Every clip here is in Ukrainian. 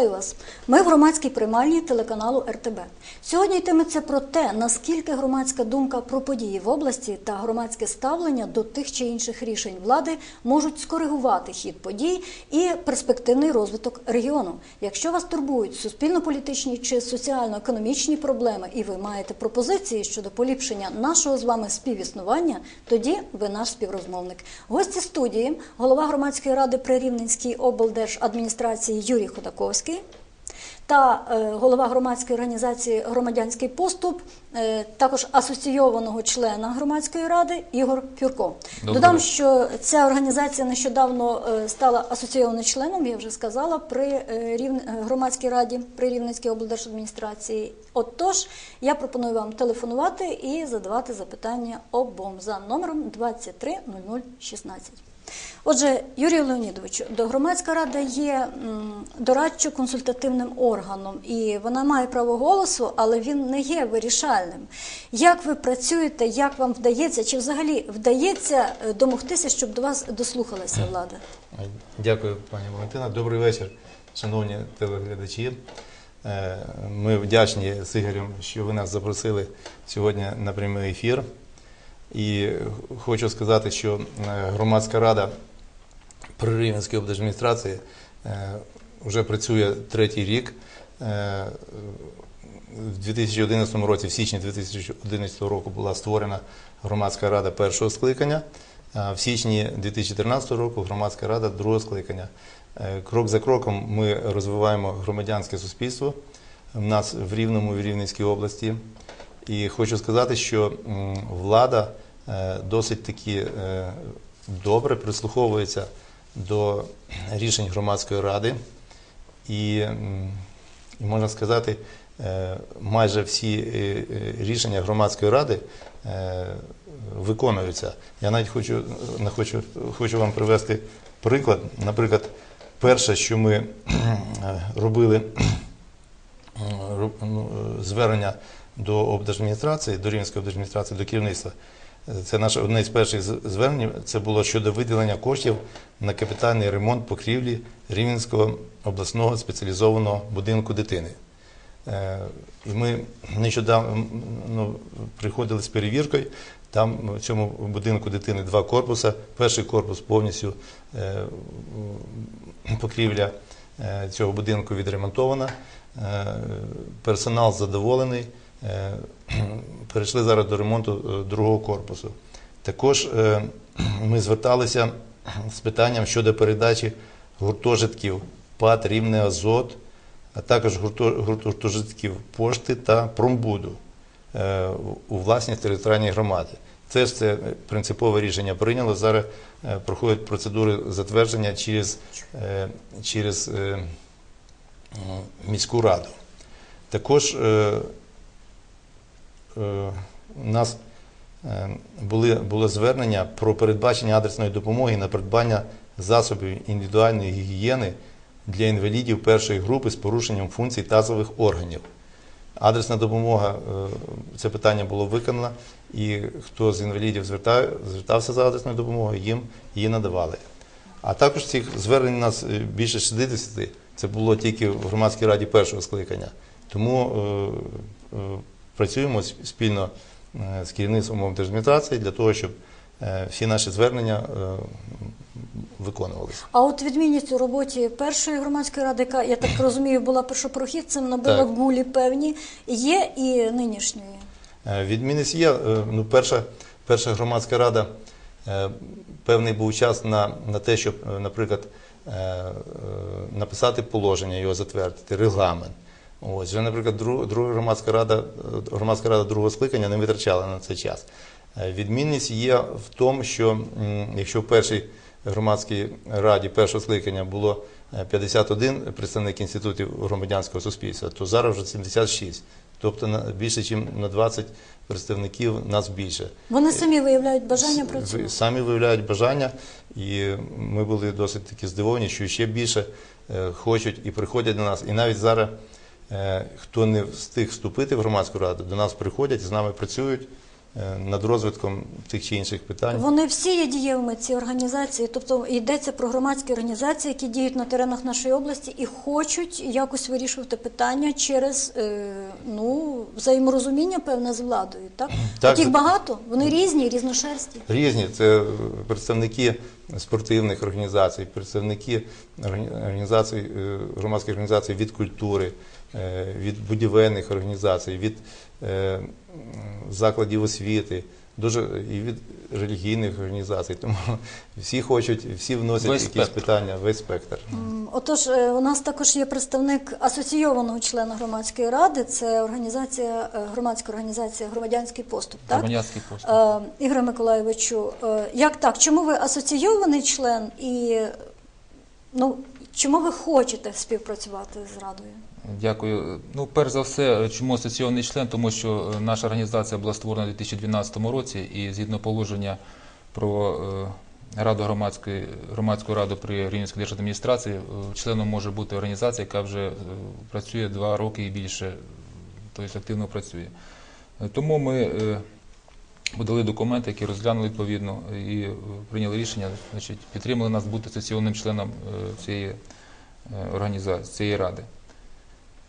Вітаю вас! Ми в громадській приймальні телеканалу РТБ. Сьогодні йтиметься про те, наскільки громадська думка про події в області та громадське ставлення до тих чи інших рішень влади можуть скоригувати хід подій і перспективний розвиток регіону. Якщо вас турбують суспільно-політичні чи соціально-економічні проблеми, і ви маєте пропозиції щодо поліпшення нашого з вами співіснування, тоді ви наш співрозмовник. Гості студії, голова громадської ради при Рівненській облдержадміністрації Юрій Ходаковський та е, голова громадської організації Громадянський поступ, е, також асоційованого члена громадської ради Ігор Кюрко. Доброго. Додам, що ця організація нещодавно е, стала асоційованим членом, я вже сказала, при громадській раді при Рівненській облдержадміністрації. Отож, я пропоную вам телефонувати і задавати запитання обом за номером 230016. Отже, Юрію Леонідовичу, до громадська рада є дорадчо-консультативним органом, і вона має право голосу, але він не є вирішальним. Як ви працюєте, як вам вдається, чи взагалі вдається е, домогтися, щоб до вас дослухалася влада? Дякую, пані Валентина. Добрий вечір, шановні телеглядачі. Е, Ми вдячні Ігорем, що ви нас запросили сьогодні на прямий ефір. І хочу сказати, що е, громадська рада при Рівненській облдержадміністрації е, вже працює третій рік. Е, В 2011 році, в січні 2011 року, була створена громадська рада першого скликання. А в січні 2013 року громадська рада другого скликання. Крок за кроком ми розвиваємо громадянське суспільство в нас в Рівному і в Рівненській області. І хочу сказати, що влада е, досить таки е, добре прислуховується до рішень громадської ради. І, і можна сказати, е, майже всі рішення громадської ради виконуються. Я навіть хочу, хочу, хочу вам привести приклад. Наприклад, перше, що ми робили ну, звернення до облдержадміністрації, до Рівненської облдержадміністрації, до керівництва. Це наше одне з перших звернень. Це було щодо виділення коштів на капітальний ремонт покрівлі Рівненського обласного спеціалізованого будинку дитини. Е, І ми нещодавно ну, приходили з перевіркою. Там в цьому будинку дитини два корпуси. Перший корпус повністю е, покрівля е, цього будинку відремонтована. Персонал задоволений. Е, Перейшли зараз до ремонту е, другого корпусу. Також е, ми зверталися з питанням щодо передачі гуртожитків ПАТ Рівне Азот, а також гуртожитків пошти та промбуду у власність територіальної громади. Це ж це принципове рішення прийняло. Зараз проходять процедури затвердження через, через міську раду. Також у нас е, були, було звернення про передбачення адресної допомоги на придбання засобів індивідуальної гігієни для інвалідів першої групи з порушенням функцій тазових органів. Адресна допомога, е, це питання було виконано, і хто з інвалідів звертав, звертався за адресною допомогою, їм її надавали. А також цих звернень у нас е, більше 60, це було тільки в громадській раді першого скликання. Тому е, е, працюємо спільно е, з керівництвом облдержадміністрації для того, щоб е, всі наші звернення е, виконувалися. А от відмінність у роботі першої громадської ради, яка я так розумію, була першопрохідцем, набила Так. гулі певні, є і нинішньої. Відмінність є. Ну, перша, перша громадська рада, певний був час на, на те, щоб, наприклад, написати положення, його затвердити, регламент. Ось, вже, наприклад, друг- друга громадська рада, е, громадська рада другого скликання не витрачала на це час. Е, Відмінність є в тому, що якщо в першій громадській раді першого скликання було е, 51 представник інститутів громадянського суспільства, то зараз вже 76. Тобто більше, ніж на 20 представників нас більше. Вони самі виявляють бажання працювати. Самі виявляють бажання, і ми були досить таки здивовані, що ще більше е, хочуть і приходять до нас. І навіть зараз, е, хто не встиг вступити в громадську раду, до нас приходять, з нами працюють е, над розвитком тих чи інших питань. Вони всі є дієвими ці організації, тобто йдеться про громадські організації, які діють на теренах нашої області і хочуть якось вирішувати питання через е, ну взаєморозуміння певне з владою. Так, Так. От їх багато, вони різні, різношерсті. Різні це е, представники спортивних організацій, представники органі- організацій, е, громадських організацій від культури, е, від будівельних організацій, від е, закладів освіти, дуже і від релігійних організацій. Тому всі хочуть, всі вносять Весь якісь спектр. питання, весь спектр. Отож, е, у нас також є представник асоційованого члена громадської ради. Це організація, е, громадська організація Громадянський поступ. Так? Громадянський поступ. Е, Ігоре Миколаєвичу, як так? Чому ви асоційований член і ну, чому ви хочете співпрацювати з радою? Дякую. Ну, перш за все, чому асоційований член? Тому що е, наша організація була створена у 2012 році, і згідно положення про е, раду громадської громадську раду при Рівненській держадміністрації, е, членом може бути організація, яка вже працює два роки і більше, тобто активно працює. Тому ми подали документи, які розглянули відповідно і прийняли рішення, значить, підтримали нас бути асоційованим членом цієї організації, цієї ради.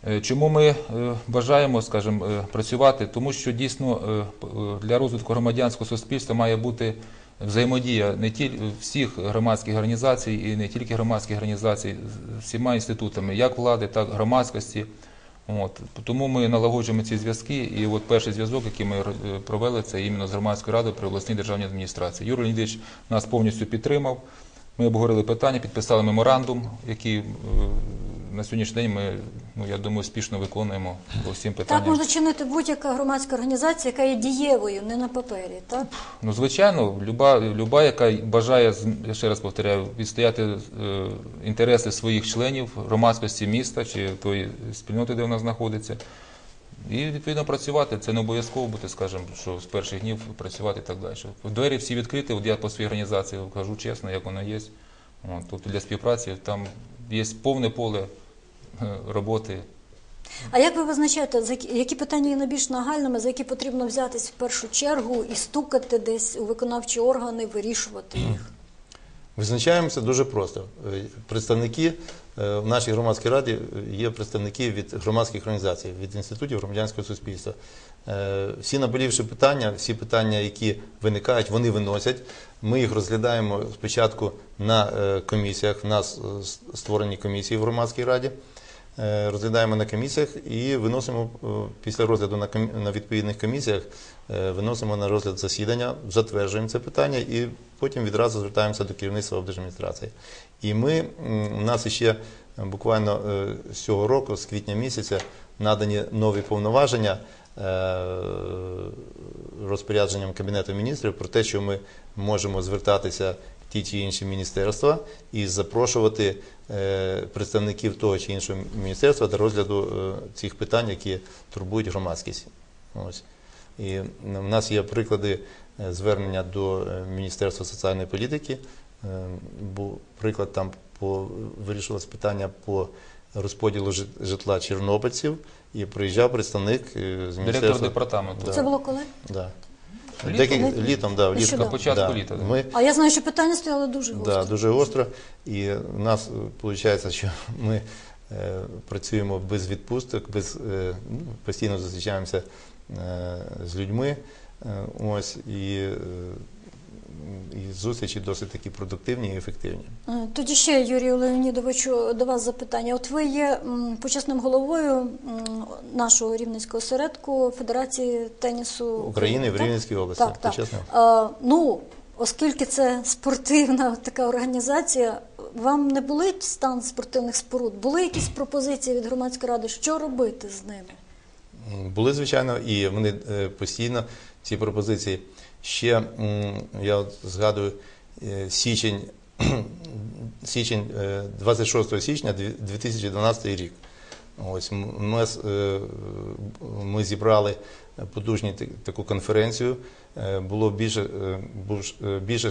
Е, Чому ми е, бажаємо, скажімо, е, працювати? Тому що дійсно для розвитку громадянського суспільства має бути взаємодія не тільки всіх громадських організацій і не тільки громадських організацій всіма інститутами, як влади, так і громадськості. От тому ми налагоджуємо ці зв'язки. І от перший зв'язок, який ми провели, це іменно з громадською радою при обласній державній адміністрації. Юрій Леонідович нас повністю підтримав. Ми обговорили питання, підписали меморандум, який на сьогоднішній день ми, ну я думаю, успішно виконуємо по всім питанням. Так можна чинити будь-яка громадська організація, яка є дієвою, не на папері. Так? Ну, звичайно, люба, люба, яка бажає, я ще раз повторяю, відстояти е, інтереси своїх членів, громадськості міста чи тої спільноти, де вона знаходиться. І відповідно працювати. Це не обов'язково бути, скажімо, що з перших днів працювати і так далі. Двері всі відкриті, от я по своїй організації кажу чесно, як воно є. От, тобто для співпраці там є повне поле роботи А як ви визначаєте, за які- які питання є найбільш нагальними, за які потрібно взятись в першу чергу і стукати десь у виконавчі органи, вирішувати їх? Визначаємося дуже просто. Е, Представники е, в нашій громадській раді е, є представники від громадських організацій, від інститутів громадянського суспільства. Е, Всі наболівши питання, всі питання, які виникають, вони виносять. Ми їх розглядаємо спочатку на е, комісіях. В нас е, створені комісії в громадській раді. Е, Розглядаємо на комісіях і виносимо е, після розгляду на на відповідних комісіях, е, виносимо на розгляд засідання, затверджуємо це питання і потім відразу звертаємося до керівництва облдержадміністрації. І ми, у нас ще буквально з цього року, з квітня місяця, надані нові повноваження розпорядженням Кабінету міністрів про те, що ми можемо звертатися ті чи інші міністерства і запрошувати е, представників того чи іншого міністерства до розгляду е, цих питань, які турбують громадськість. Ось. І в нас є приклади е, звернення до Міністерства соціальної політики. Був приклад там по вирішилось питання по розподілу житла чорнобильців, і приїжджав представник з директор департаменту. Да. Це було коли? Да. Літом? Декілька літом, да, влітку. На початку да. літа, да. Ми А я знаю, що питання стояло дуже гостро. Да, дуже гостро. І в нас виходить, що ми е, працюємо без відпусток, без, е, ну, постійно зустрічаємося е, з людьми. Е, ось, і, е, і зустрічі досить такі продуктивні і ефективні. Е, Тоді ще, Юрію Леонідовичу, до вас запитання. От ви є почесним головою нашого рівненського осередку Федерації тенісу України в? Рівненській області. Так, так. Почесно. Е, ну, оскільки це спортивна така організація, вам не болить стан спортивних споруд? Були якісь пропозиції від громадської ради, що робити з ними? Були, звичайно, і вони е, постійно ці пропозиції. Ще я згадую е, січень, січень, е, 26 січня дві- 2012 рік. Ось ми, е, ми зібрали потужну таку конференцію. Е, Було більше, е, е, більше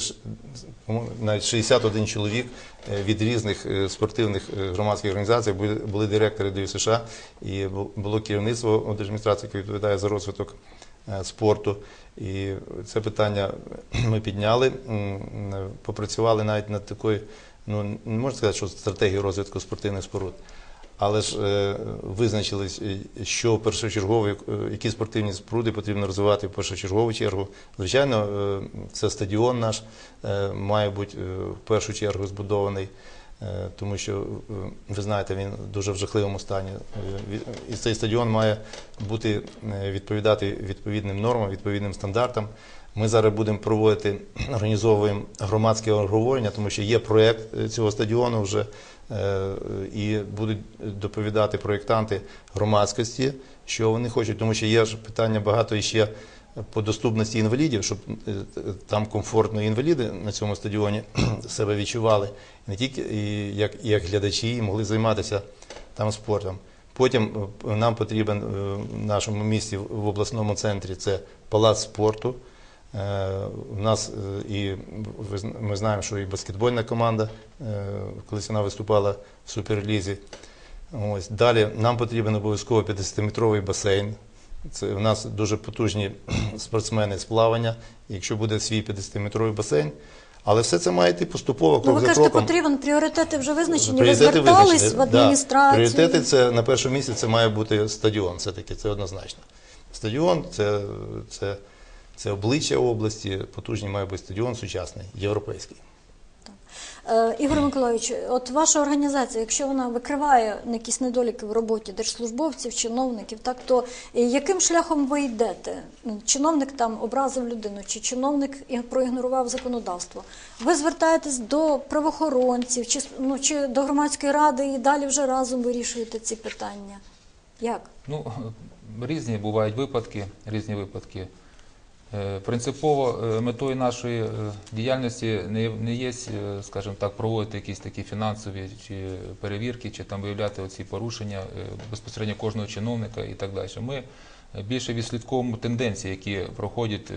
навіть 61 чоловік е, від різних е, спортивних е, громадських організацій, були, директори ДЮСШ, і було керівництво адміністрації, яке відповідає за розвиток е, спорту. І це питання ми підняли, попрацювали навіть над такою, ну не можна сказати, що стратегією розвитку спортивних споруд. Але ж е, визначились, е, що першочергово, е, які спортивні споруди потрібно розвивати в першочергову чергу. Звичайно, е, це стадіон наш е, має бути е, в першу чергу збудований, е, тому що е, ви знаєте, він дуже в жахливому стані. Е, І цей стадіон має бути е, відповідати відповідним нормам, відповідним стандартам. Ми зараз будемо проводити, організовуємо громадське обговорення, тому що є проєкт е, цього стадіону вже е, і будуть доповідати проєктанти громадськості, що вони хочуть, тому що є ж питання багато іще по доступності інвалідів, щоб е, там комфортно інваліди на цьому стадіоні себе відчували, не тільки як, як глядачі, і могли займатися там спортом. Потім е, нам потрібен е, в нашому місті в обласному центрі це палац спорту. Е, У нас е, і ми знаємо, що і баскетбольна команда, е, колись вона виступала в суперлізі. Ось далі нам потрібен обов'язково 50-метровий басейн. Це у нас дуже потужні спортсмени з плавання. Якщо буде свій 50-метровий басейн, але все це має йти поступово, Ну, крок ви за кажете, кроком. потрібен пріоритети вже визначені. Пріоритети ви звертались визначені, в адміністрацію. Да. Пріоритети це на першому місці це має бути стадіон, все-таки це однозначно. Стадіон це, це, це обличчя області, потужний має бути стадіон сучасний, європейський. Е, Ігор Миколаївич, от ваша організація, якщо вона викриває якісь недоліки в роботі держслужбовців, чиновників, так то яким шляхом ви йдете? Ну, Чиновник там образив людину, чи чиновник проігнорував законодавство? Ви звертаєтесь до правоохоронців, чи, ну, чи до громадської ради і далі вже разом вирішуєте ці питання? Як? Ну, різні бувають випадки, різні випадки. Е, Принципово е, метою нашої е, діяльності не, є, скажімо так, проводити якісь такі фінансові чи перевірки, чи там виявляти оці порушення безпосередньо кожного чиновника і так далі. Ми більше відслідковуємо тенденції, які проходять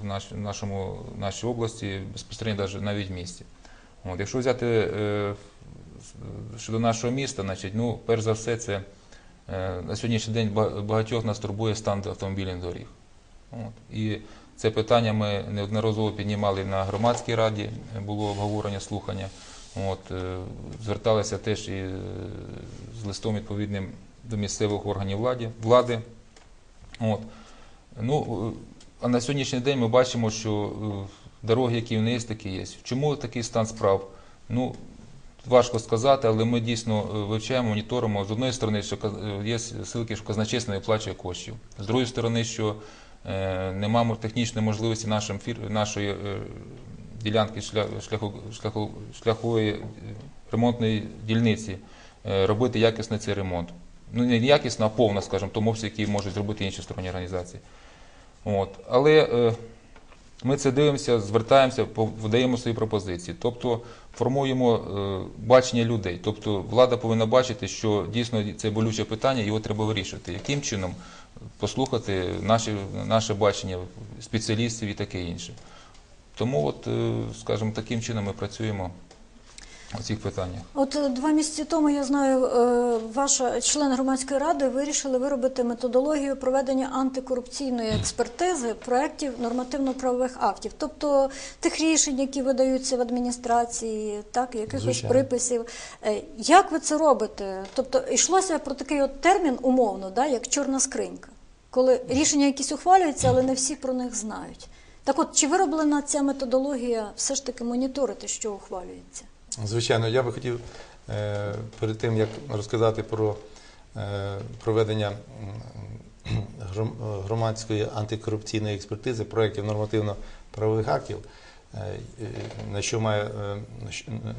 в наш, нашому, нашій області, безпосередньо навіть- в місті. От, якщо взяти щодо нашого міста, значить, ну, перш за все, це На сьогоднішній день багатьох нас турбує стан автомобільних доріг. От. І це питання ми неодноразово піднімали на громадській раді, було обговорення, слухання. От. е, Зверталися теж і е, з листом відповідним до місцевих органів влади. влади. От. Ну, е, а на сьогоднішній день ми бачимо, що дороги, які в є, такі є. Чому такий стан справ? Ну, Важко сказати, але ми дійсно вивчаємо, моніторимо. З одної сторони, що є силки, що казначейство не виплачує коштів. З другої сторони, що е, немає технічної можливості нашим нашої е, ділянки шля- шляху, шляху, шляхової е, ремонтної дільниці робити якісний цей ремонт. Ну, не якісно, а повно, скажімо, тому обсяг, який можуть зробити інші сторонні організації. От. Але е, ми це дивимося, звертаємося, подаємо свої пропозиції. Тобто формуємо е, бачення людей. Тобто влада повинна бачити, що дійсно це болюче питання, його треба вирішувати. Яким чином послухати наші, наше бачення спеціалістів і таке інше. Тому, от, е, скажімо, таким чином ми працюємо у цих питаннях. От е, два місяці тому я знаю, е, ваша член громадської ради вирішили виробити методологію проведення антикорупційної експертизи проєктів нормативно-правових актів, тобто тих рішень, які видаються в адміністрації, так якихось Звичайно. приписів. Е, Як ви це робите? Тобто йшлося про такий от термін умовно, да, як чорна скринька, коли рішення якісь ухвалюються, але не всі про них знають. Так от, чи вироблена ця методологія все ж таки моніторити, що ухвалюється? Звичайно, я би хотів е, перед тим, як розказати про е, проведення громадської антикорупційної експертизи проєктів нормативно-правових актів, е, на що має,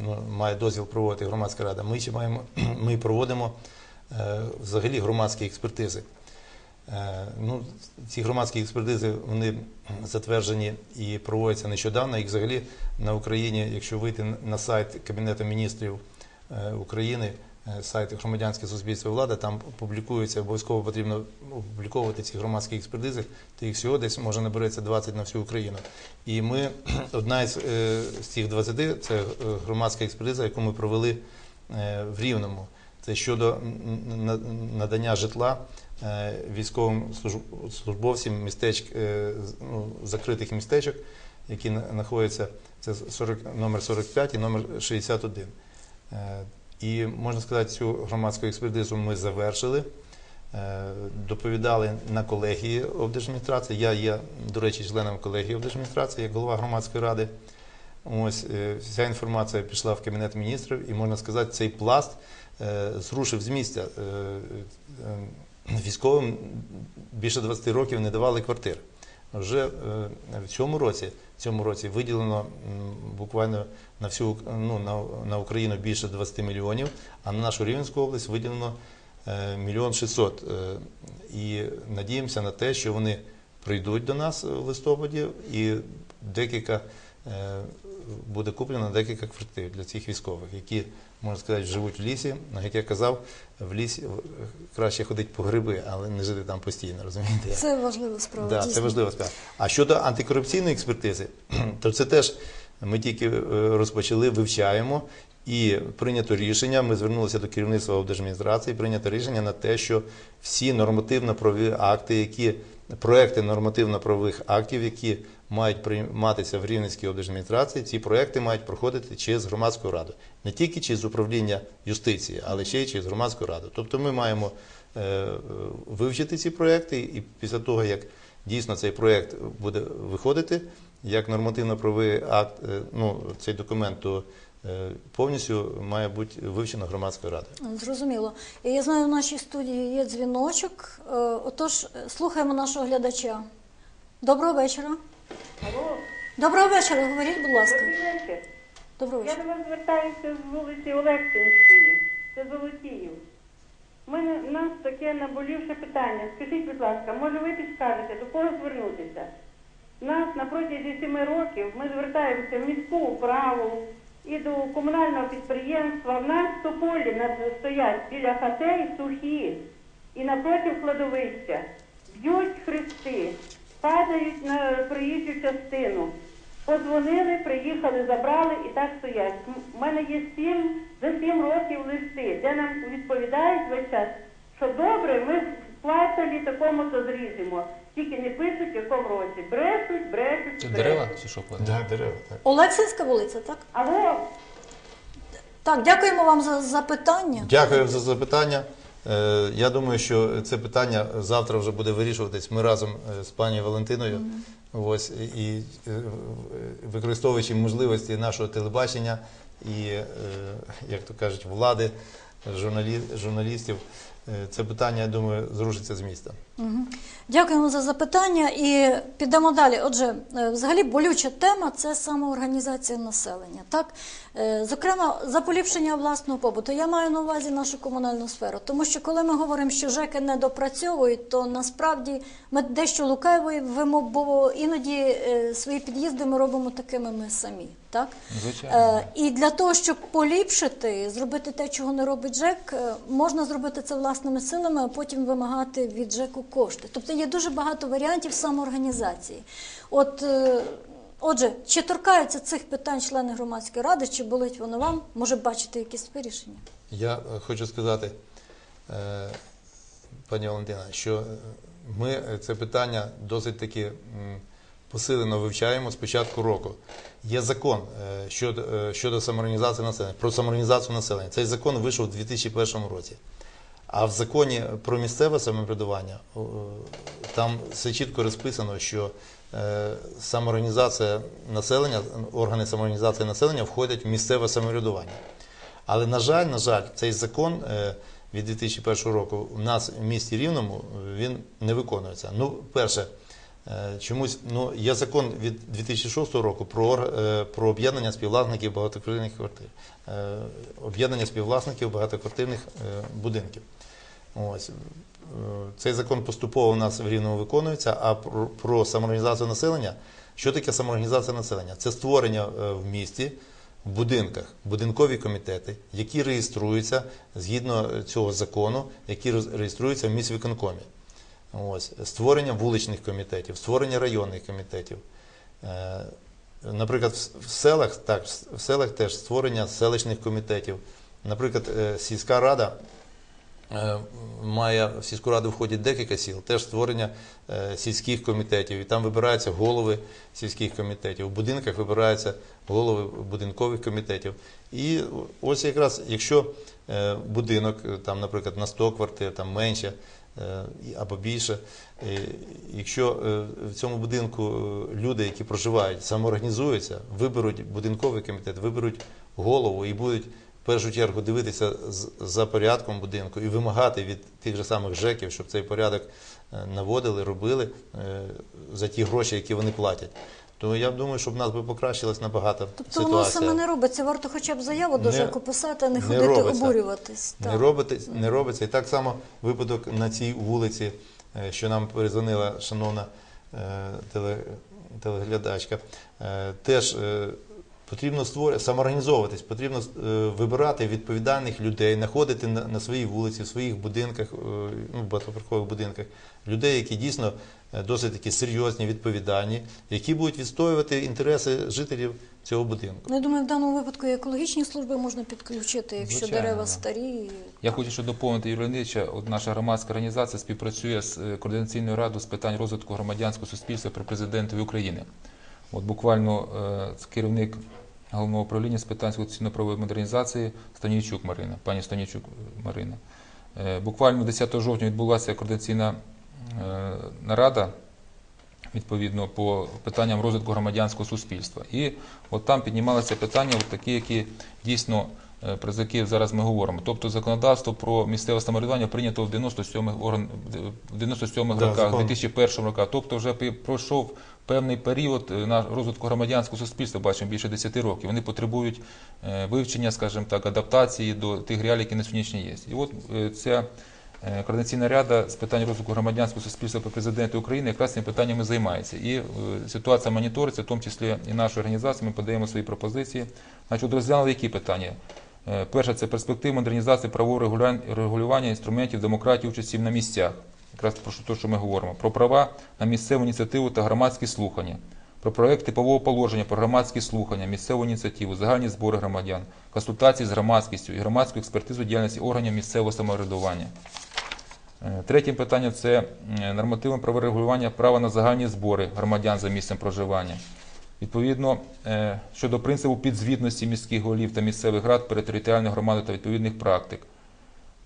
ну, має дозвіл проводити громадська рада, ми, ще маємо, ми проводимо взагалі громадські експертизи. Е, Ну, ці громадські експертизи вони затверджені і проводяться нещодавно. Їх взагалі на Україні, якщо вийти на сайт Кабінету міністрів е, України, е, сайт громадянське суспільство і влада, там публікується, обов'язково потрібно опубліковувати ці громадські експертизи, то їх всього десь може набереться 20 на всю Україну. І ми, одна із цих 20, це громадська експертиза, яку ми провели в Рівному. Це щодо на- надання житла військовим службовцям містечк, е, ну, закритих містечок, які знаходяться, це 40, номер 45 і номер 61. Е, І можна сказати, цю громадську експертизу ми завершили. Е, Доповідали на колегії облдержадміністрації. Я є, до речі, членом колегії облдержадміністрації, як голова громадської ради. Ось е, вся інформація пішла в кабінет міністрів, і можна сказати, цей пласт е, зрушив з місця. Військовим більше 20 років не давали квартир. Вже е, в цьому році, в цьому році виділено буквально на всю ну, на, на Україну більше 20 мільйонів, а на нашу Рівненську область виділено е, мільйон шістсот. Е, І надіємося на те, що вони прийдуть до нас в листопаді, і декілька буде куплено декілька квартир для цих військових, які, можна сказати, живуть в лісі. Ну, Як я казав, в лісі краще ходити по гриби, але не жити там постійно, розумієте? Це важлива справа. Да, це важлива справа. А щодо антикорупційної експертизи, то це теж ми тільки е, розпочали, вивчаємо. І прийнято рішення. Ми звернулися до керівництва облдержадміністрації, прийнято рішення на те, що всі нормативно-правові акти, які проекти нормативно-правових актів, які мають прийматися в Рівненській облдержадміністрації, ці проекти мають проходити через громадську раду, не тільки через управління юстиції, але ще й через громадську раду. Тобто ми маємо е, вивчити ці проекти, і після того, як дійсно цей проект буде виходити, як нормативно-правовий акт, е, ну, цей документ, то е, повністю має бути вивчено громадською радою. Зрозуміло. Я знаю, в нашій студії є дзвіночок. Отож, слухаємо нашого глядача. Доброго вечора. Алло, Доброго вечора, говоріть, будь ласка. добрий вечір. Доброго Я до вас звертаюся з вулиці Олексинської. Це Золотіїв. У мене у нас таке наболівше питання. Скажіть, будь ласка, може ви підскажете, до кого звернутися? У нас на протязі семи років ми звертаємося в міську управу і до комунального підприємства. В нас тополі над- стоять біля хатей сухі і напроти кладовища. Б'ють хрести, падають на проїжджу частину. Подзвонили, приїхали, забрали і так стоять. У мене є сім за сім років листи, де нам відповідають весь час, що добре, ми в кварталі такому то зріжемо. Тільки не пишуть, в якому році. Брешуть, брешуть. Це брешуть. дерева чи що? Павло? Да, дерева, так. Олексинська вулиця, так? Алло, Так, дякуємо вам за запитання. Дякую за запитання. Е, Я думаю, що це питання завтра вже буде вирішуватись. Ми разом е, з пані Валентиною. Ось і е, використовуючи можливості нашого телебачення і, як то кажуть, влади, журналі- журналістів, це питання, я думаю, зрушиться з міста. Дякуємо за запитання і підемо далі. Отже, е, взагалі болюча тема це самоорганізація населення. Так, Е, зокрема, за поліпшення власного побуту. Я маю на увазі нашу комунальну сферу, тому що коли ми говоримо, що ЖЕКи не допрацьовують, то насправді ми дещо лукавуємо, бо іноді е, свої під'їзди ми робимо такими ми самі. Так? Звичайно. І для того, щоб поліпшити, зробити те, чого не робить ЖЕК, можна зробити це власними силами, а потім вимагати від ЖЕКу кошти. Тобто є дуже багато варіантів самоорганізації. От, е, отже, чи торкаються цих питань члени громадської ради, чи болить воно вам? Може бачити якісь вирішення? Я е, хочу сказати, е, пані Валентина, що ми це питання досить таки посилено вивчаємо з початку року. Є закон щодо, щодо самоорганізації населення, про самоорганізацію населення. Цей закон вийшов у 2001 році. А в законі про місцеве самоврядування там все чітко розписано, що е, самоорганізація населення, органи самоорганізації населення входять в місцеве самоврядування. Але на жаль, на жаль, цей закон е, від 2001 року у нас в місті Рівному е, він не виконується. Ну, перше, е, чомусь ну є закон від 2006 року про, е, про об'єднання співвласників багатоквартирних квартир, е, об'єднання співвласників багатоквартирних е, будинків. Ось. Е, Цей закон поступово у нас в Рівному виконується, а про, про самоорганізацію населення, що таке самоорганізація населення? Це створення е, в місті, в будинках, будинкові комітети, які реєструються згідно цього закону, які реєструються в міськвиконкомі. Ось. Створення вуличних комітетів, створення районних комітетів. Е, Наприклад, в- селах, так, в селах теж створення селищних комітетів. Наприклад, е, сільська рада е, має в сільську раду входить декілька сіл, теж створення сільських комітетів. І там вибираються голови сільських комітетів. У будинках вибираються голови будинкових комітетів. І ось якраз, якщо будинок, там, наприклад, на 100 квартир, там менше або більше, е, якщо е, в цьому будинку е, люди, які проживають, самоорганізуються, виберуть будинковий комітет, виберуть голову і будуть в першу чергу дивитися за порядком будинку і вимагати від тих же самих ЖЕКів, щоб цей порядок е, наводили, робили е, за ті гроші, які вони платять. То я думаю, що в нас би покращилась набагато Тобто ситуація. воно саме не робиться. Варто хоча б заяву до ЖЕКу писати, а не не ходити робиться. обурюватись. Не, робите, не робиться. І так само випадок на цій вулиці, е, що нам перезвонила шановна е, теле, телеглядачка. Е, Теж потрібно створювати, самоорганізовуватись, потрібно вибирати відповідальних людей, знаходити на, на своїй вулиці, в своїх будинках, ну, багатоповерхових будинках, людей, які дійсно досить такі серйозні, відповідальні, які будуть відстоювати інтереси жителів цього будинку. Ну, я думаю, в даному випадку і екологічні служби можна підключити, якщо Звичайно, дерева старі. Я хочу ще доповнити Леонідовича. От наша громадська організація співпрацює з е, координаційною радою з питань розвитку громадянського суспільства при президентові України. От буквально е, керівник головного управління з питань конституційно-правової модернізації Станійчук Марина, пані Станійчук е, Марина. Е, Буквально 10 жовтня відбулася координаційна е, нарада відповідно по питанням розвитку громадянського суспільства. І от там піднімалися питання, от такі, які дійсно е, про які зараз ми говоримо. Тобто законодавство про місцеве самоврядування прийнято в 97-х орган в 97-х Да, роках, закон. 2001 роках. Тобто вже пройшов певний період е, на розвитку громадянського суспільства, бачимо більше 10 років. Вони потребують е, вивчення, скажімо так, адаптації до тих реалій, які на сьогоднішній є. І от е, ця Е, Координаційна рада з питань розвитку громадянського суспільства при президенті України якраз цими питаннями займається. І е, ситуація моніториться, в тому числі і нашою організацією, ми подаємо свої пропозиції. Значить, розглянули які питання? Е, Перше це перспективи модернізації правового регулювання інструментів демократії участі на місцях. Якраз про те, що ми говоримо, про права на місцеву ініціативу та громадські слухання, про проект типового положення про громадські слухання, місцеву ініціативу, загальні збори громадян, консультації з громадськістю і громадську експертизу діяльності органів місцевого самоврядування. Е, Третім питанням це е, нормативне правове права на загальні збори громадян за місцем проживання. Відповідно, е, щодо принципу підзвітності міських голів та місцевих рад перед територіальною громадою та відповідних практик.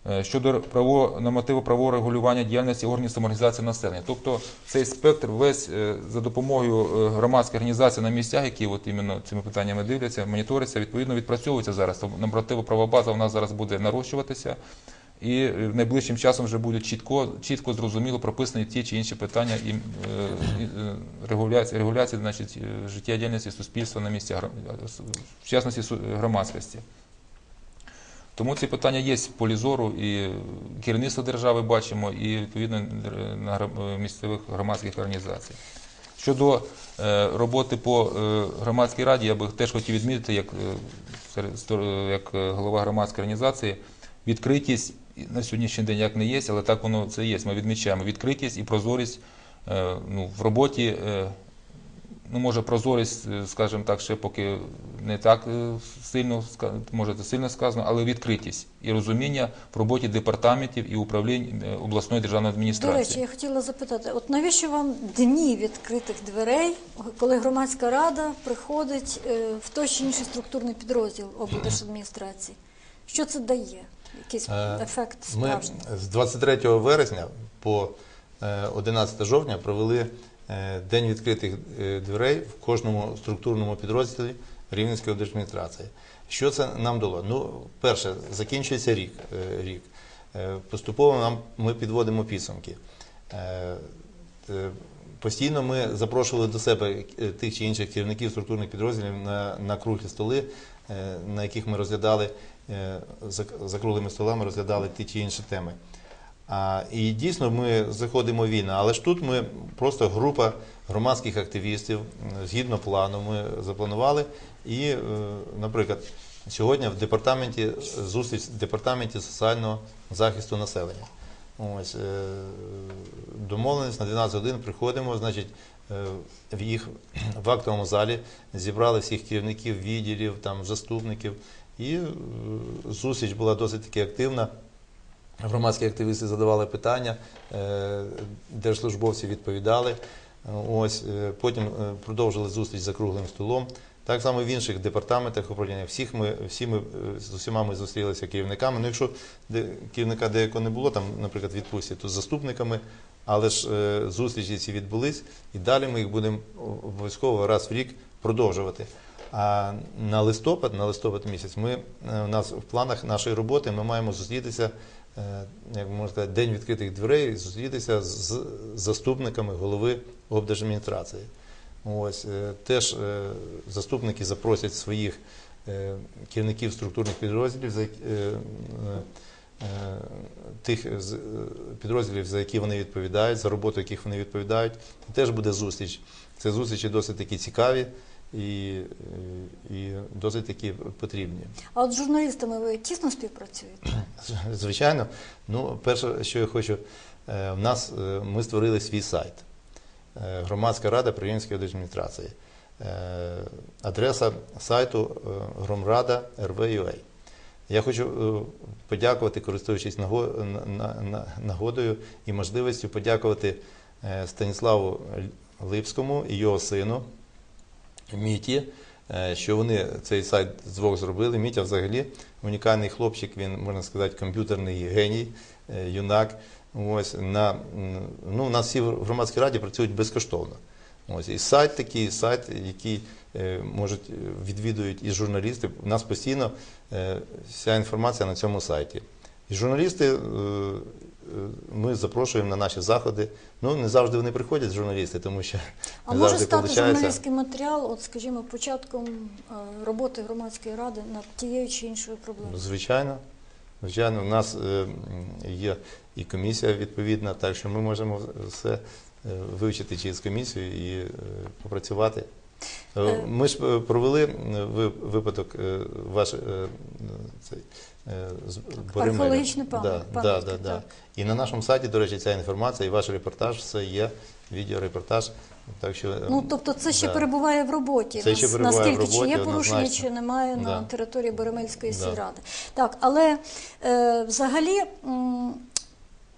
Е, Щодо право, нормативу правового регулювання діяльності органів самоорганізації населення. Тобто цей спектр весь е, за допомогою е, громадських організацій на місцях, які от іменно цими питаннями дивляться, моніторяться, відповідно відпрацьовується зараз. Тобто Нормативна правова база у нас зараз буде нарощуватися. І найближчим часом вже буде чітко, чітко зрозуміло прописані ті чи інші питання і, регуляції, регуляції значить, життєдіяльності суспільства на с- в частності громадськості. Тому ці питання є в полі зору і керівництво держави бачимо, і відповідно на місцевих громадських організацій. Щодо е, роботи по е, громадській раді, я би теж хотів відмітити, як, е, голова громадської організації, відкритість на сьогоднішній день як не є, але так воно це є. Ми відмічаємо відкритість і прозорість ну, в роботі. Ну, може, прозорість, е, скажімо так, ще поки не так е, сильно може це сильно сказано, але відкритість і розуміння в роботі департаментів і управлінь е, обласної державної адміністрації. До речі, я хотіла запитати: от навіщо вам дні відкритих дверей, коли громадська рада приходить в той чи інший структурний підрозділ облдержадміністрації? Що це дає? Якийсь ефект Ми з 23 вересня по е, 11 жовтня провели День відкритих е, дверей в кожному структурному підрозділі Рівненської держадміністрації. Що це нам дало? Ну, перше, закінчується рік. е, рік. Е, Поступово нам ми підводимо підсумки. Е, е, Постійно ми запрошували до себе е, тих чи інших керівників структурних підрозділів на, на круглі столи, е, на яких ми розглядали е, за круглими столами розглядали ті чи інші теми. І дійсно ми заходимо вільно, але ж тут ми просто група громадських активістів, згідно плану, ми запланували. І, е, наприклад, сьогодні в департаменті зустріч в департаменті соціального захисту населення. Ось е, домовленість на 12 годин приходимо, значить, е, в їх в актовому залі зібрали всіх керівників відділів, там заступників, і зустріч була досить таки активна. Громадські активісти задавали питання, е, держслужбовці відповідали. Ось е, потім е, продовжили зустріч за круглим столом. Так само в інших департаментах управління. Всіх ми, всі ми з усіма ми зустрілися керівниками. Ну, якщо керівника деякого не було, там, наприклад, відпустці, то з заступниками, але ж зустрічі ці відбулись, і далі ми їх будемо обов'язково раз в рік продовжувати. А на листопад, на листопад місяць, ми у нас в планах нашої роботи ми маємо зустрітися, як можна сказати, день відкритих дверей, зустрітися з заступниками голови облдержадміністрації. Ось е, теж е, заступники запросять своїх е, керівників структурних підрозділів, е, е, е, тих е, підрозділів, за які вони відповідають, за роботу яких вони відповідають. Теж буде зустріч. Це зустрічі досить такі цікаві і, е, і досить такі потрібні. А от з журналістами ви тісно співпрацюєте? Звичайно, ну, перше, що я хочу, е, в нас е, ми створили свій сайт. Громадська рада Привінської адміністрації. Адреса сайту громрада РВ.UA. Я хочу подякувати, користуючись наго- на- на- на- нагодою і можливістю подякувати Станіславу Липському і його сину Міті, е, що вони цей сайт двох зробили. Мітя взагалі унікальний хлопчик, він, можна сказати, комп'ютерний геній, е, юнак. Ось, на, ну, у нас всі в громадській раді працюють безкоштовно. Ось, і сайт такий, сайт, який е, можуть, відвідують і журналісти. У нас постійно вся інформація на цьому сайті. І журналісти, е, е, ми запрошуємо на наші заходи. Ну, не завжди вони приходять, журналісти, тому що А не може стати получається. журналістський матеріал, от скажімо, початком е, роботи громадської ради над тією чи іншою проблемою? Звичайно. Звичайно, у нас є і комісія відповідна, так що ми можемо все вивчити через комісію і попрацювати. Е, Е. Ми ж е, провели випадок ваш цей, археологічний пам'ят- Да, да, да, да. І на нашому сайті, до речі, ця інформація і ваш репортаж, все є, відеорепортаж. Так що, Ну, тобто це ще да. перебуває в роботі. Це ще перебуває в Наскільки чи є порушення, однозначно. чи немає на території Боремельської Да. сільради. Так, але е, взагалі м,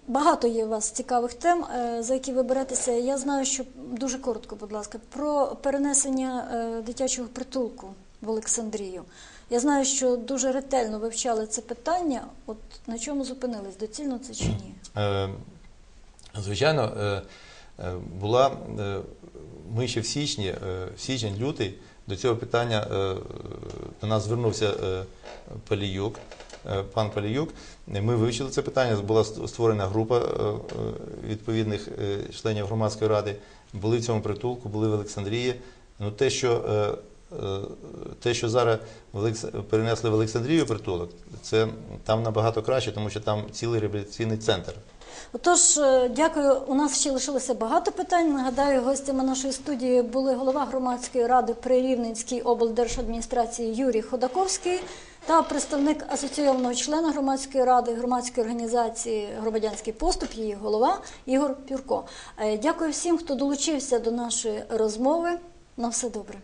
багато є у вас цікавих тем, е, за які ви беретеся. Я знаю, що дуже коротко, будь ласка, про перенесення е, дитячого притулку в Олександрію. Я знаю, що дуже ретельно вивчали це питання. От на чому зупинились? Доцільно це чи ні? Е, Звичайно, була ми ще в січні, в січень-лютий до цього питання до нас звернувся Паліюк, пан Паліюк. Ми вивчили це питання. Була створена група е, е, відповідних е, членів громадської ради. Були в цьому притулку, були в Олександрії. Ну, те, що, е, е, те, що зараз перенесли в Олександрію притулок, це там набагато краще, тому що там цілий реабілітаційний центр. Отож, е, дякую. У нас ще лишилося багато питань. Нагадаю, гостями нашої студії були голова громадської ради при Рівненській облдержадміністрації Юрій Ходаковський та представник асоційованого члена громадської ради громадської організації Громадянський поступ, її голова Ігор Пюрко. Е, Дякую всім, хто долучився до нашої розмови. На все добре.